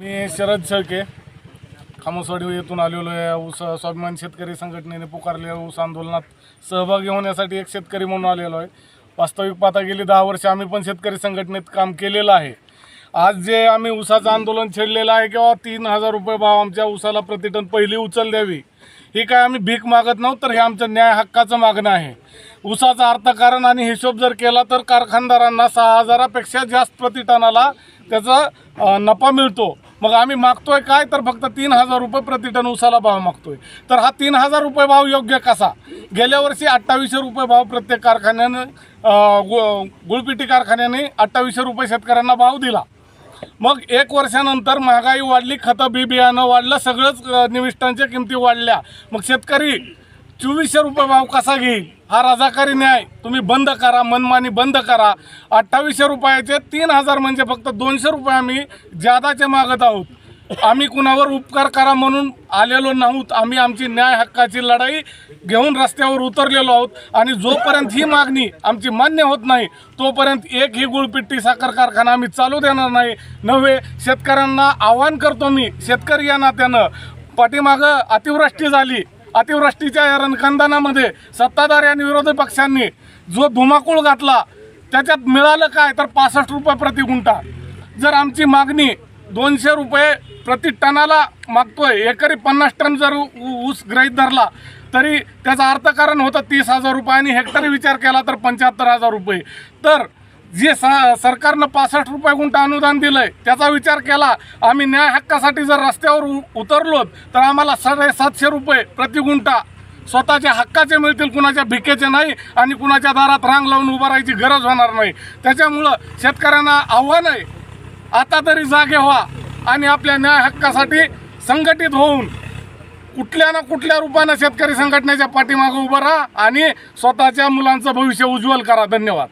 मी शरद शेळके. खामसवाडी येथून आलेलो आहे. ऊस स्वाभिमान शेतकरी संघटनेने पुकारलेल्या ऊस आंदोलनात सहभागी होण्यासाठी एक शेतकरी म्हणून आलेलो आहे. वास्तविक पाहता गेली दहा वर्ष आम्ही पण शेतकरी संघटनेत काम केलेलं आहे. आज जे आम्ही ऊसाचं आंदोलन छेडलेलं आहे किंवा तीन हजार रुपये भाव आमच्या ऊसाला प्रतिटन पहिली उचल द्यावी ही काय आम्ही भीक मागत नव्हतं तर हे आमचं न्याय हक्काचं मागणं आहे. ऊसाचं अर्थकारण आणि हिशोब जर केला तर कारखानदारांना सहा हजारापेक्षा जास्त प्रतिटनाला त्याचा नफा मिळतो. मग आम्ही मागतोय काय तर फक्त तीन हजार रुपये प्रतिटन उसाला भाव मागतोय. तर हा तीन हजार रुपये भाव योग्य कसा? गेल्या वर्षी अठ्ठावीसशे रुपये भाव प्रत्येक कारखान्यानं गु गुळपिटी कारखान्याने अठ्ठावीसशे रुपये शेतकऱ्यांना भाव दिला. मग एक वर्षानंतर महागाई वाढली खतं बी बियाणं वाढलं सगळंच निविष्टांच्या निविष्ठांच्या किमती वाढल्या. मग शेतकरी चोवीसशे रुपये भाव कसा घेईल? हा रजाकारी न्याय. तुम्ही बंद करा मनमानी बंद करा. अठ्ठावीसशे रुपयाचे तीन हजार म्हणजे फक्त दोनशे रुपये आम्ही जादाचे मागत आहोत. आम्ही कुणावर उपकार करा म्हणून आलेलो नाहोत. आम्ही आमची न्याय हक्काची लढाई घेऊन रस्त्यावर उतरलेलो आहोत. आणि जोपर्यंत ही मागणी आमची मान्य होत नाही तोपर्यंत एक ही गुळपिट्टी साखर कारखाना आम्ही चालू देणार नाही. नव्हे शेतकऱ्यांना आवाहन करतो मी शेतकरी या नात्यानं. पाठीमागं अतिवृष्टी झाली. अतिवृष्टीच्या या रणखंदानामध्ये सत्ताधारी आणि विरोधी पक्षांनी जो धुमाकूळ घातला त्याच्यात मिळालं काय? तर पासष्ट रुपये प्रति गुंठा. जर आमची मागणी दोनशे रुपये प्रति टनाला मागतोय एकरी पन्नास टन जर ऊ- ऊस गृहीत धरला तरी त्याचं अर्थकारण होतं तीस हजार रुपये आणि हेक्टरी विचार केला तर पंच्याहत्तर हजार रुपये. तर जे स सरकारनं पासष्ट रुपये गुंठा अनुदान दिलंय त्याचा विचार केला. आम्ही न्याय हक्कासाठी जर रस्त्यावर उ- उतरलो तर आम्हाला साडेसातशे रुपये प्रति गुंठा स्वतःच्या हक्काचे मिळतील कुणाच्या भिकेचे नाही आणि कुणाच्या दारात रांग लावून उभं राहायची गरज होणार नाही. त्याच्यामुळं शेतकऱ्यांना आव्हान आहे आता तरी जागे व्हा आणि आपल्या न्याय हक्कासाठी संघटित होऊन कुठल्या ना कुठल्या रूपानं शेतकरी संघटनेच्या पाठीमागं उभं राहा आणि स्वतःच्या मुलांचं भविष्य उज्ज्वल करा. धन्यवाद.